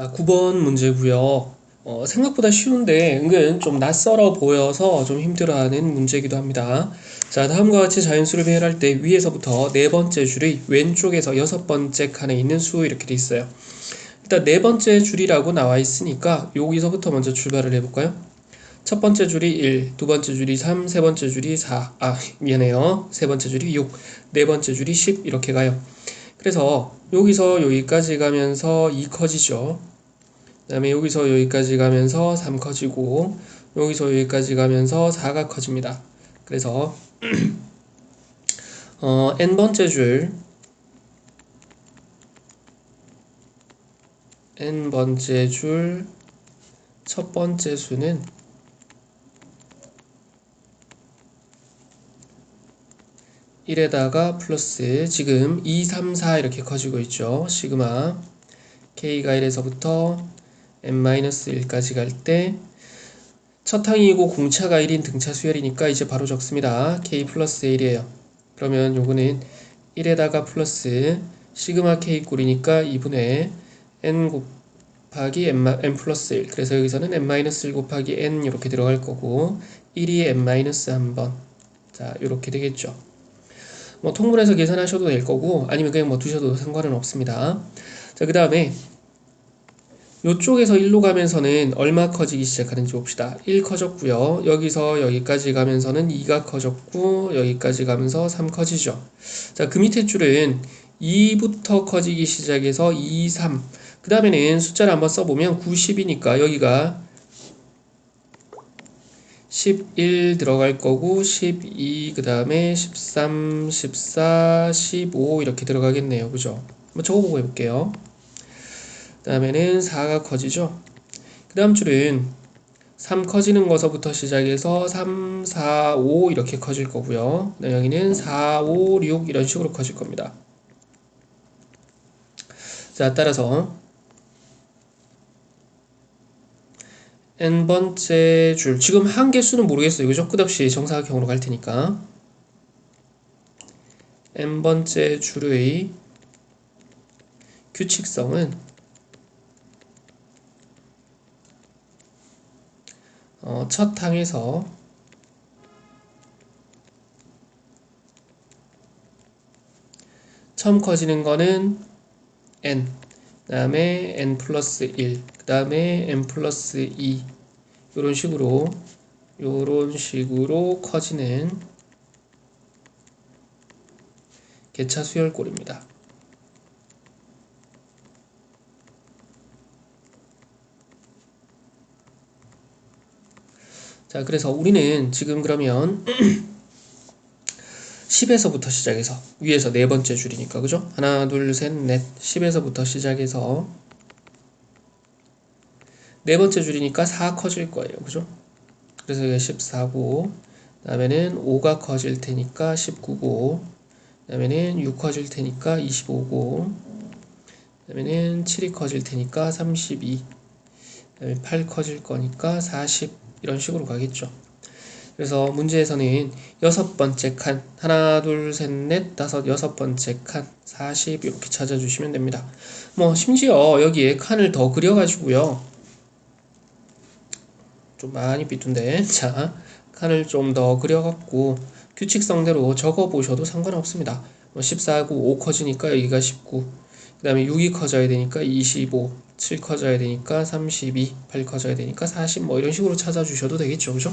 아, 9번 문제고요. 어, 생각보다 쉬운데 은근 좀 낯설어 보여서 좀 힘들어하는 문제이기도 합니다. 자, 다음과 같이 자연수를 배열할 때 위에서부터 네 번째 줄의 왼쪽에서 여섯 번째 칸에 있는 수 이렇게 돼 있어요. 일단 네 번째 줄이라고 나와 있으니까 여기서부터 먼저 출발을 해볼까요? 첫 번째 줄이 1, 두 번째 줄이 3, 세 번째 줄이 4, 아, 미안해요. 세 번째 줄이 6, 네 번째 줄이 10 이렇게 가요. 그래서 여기서 여기까지 가면서 2 커지죠. 그 다음에 여기서 여기까지 가면서 3 커지고 여기서 여기까지 가면서 4가 커집니다. 그래서 어, n번째 줄 n번째 줄 첫 번째 수는 1에다가 플러스 지금 2, 3, 4 이렇게 커지고 있죠. 시그마 k가 1에서부터 n-1까지 갈 때 첫 항이고 공차가 1인 등차 수열이니까 이제 바로 적습니다. k 플러스 1이에요. 그러면 요거는 1에다가 플러스 시그마 k 꼴이니까 2분의 n 곱하기 n, n 플러스 1 그래서 여기서는 n-1 곱하기 n 이렇게 들어갈 거고 1이 n-1번 자 이렇게 되겠죠. 뭐 통분해서 계산하셔도 될 거고 아니면 그냥 뭐 두셔도 상관은 없습니다. 자, 그 다음에 요쪽에서 1로 가면서는 얼마 커지기 시작하는지 봅시다. 1 커졌고요. 여기서 여기까지 가면서는 2가 커졌고 여기까지 가면서 3 커지죠. 자, 그 밑에 줄은 2부터 커지기 시작해서 2, 3. 그 다음에는 숫자를 한번 써보면 90이니까 여기가 11 들어갈 거고 12, 그 다음에 13, 14, 15 이렇게 들어가겠네요. 그죠? 한번 적어보고 해볼게요. 그 다음에는 4가 커지죠? 그 다음 줄은 3 커지는 것서부터 시작해서 3, 4, 5 이렇게 커질 거고요. 네, 여기는 4, 5, 6 이런 식으로 커질 겁니다. 자, 따라서 n번째 줄 지금 한 개수는 모르겠어요 그죠? 끝없이 정사각형으로 갈 테니까 n번째 줄의 규칙성은 어, 첫 항에서 처음 커지는 거는 n 그 다음에 n 플러스 1, 그 다음에 n 플러스 2 이런 식으로 이런 식으로 커지는 개차 수열골입니다. 자, 그래서 우리는 지금 그러면 10에서부터 시작해서 위에서 네 번째 줄이니까 그죠? 하나 둘 셋 넷 10에서부터 시작해서 네 번째 줄이니까 4 커질 거예요 그죠? 그래서 이게 14고 그 다음에는 5가 커질 테니까 19고 그 다음에는 6 커질 테니까 25고 그 다음에는 7이 커질 테니까 32 그다음에 8 커질 거니까 40 이런 식으로 가겠죠 그래서 문제에서는 여섯 번째 칸 하나 둘 셋 넷 다섯 여섯 번째 칸 40 이렇게 찾아주시면 됩니다. 뭐 심지어 여기에 칸을 더 그려가지고요. 좀 많이 삐뚤데 자 칸을 좀 더 그려갖고 규칙성대로 적어보셔도 상관없습니다. 뭐 14하고 5 커지니까 여기가 19. 그 다음에 6이 커져야 되니까 25, 7 커져야 되니까 32, 8 커져야 되니까 40 뭐 이런 식으로 찾아주셔도 되겠죠. 그죠?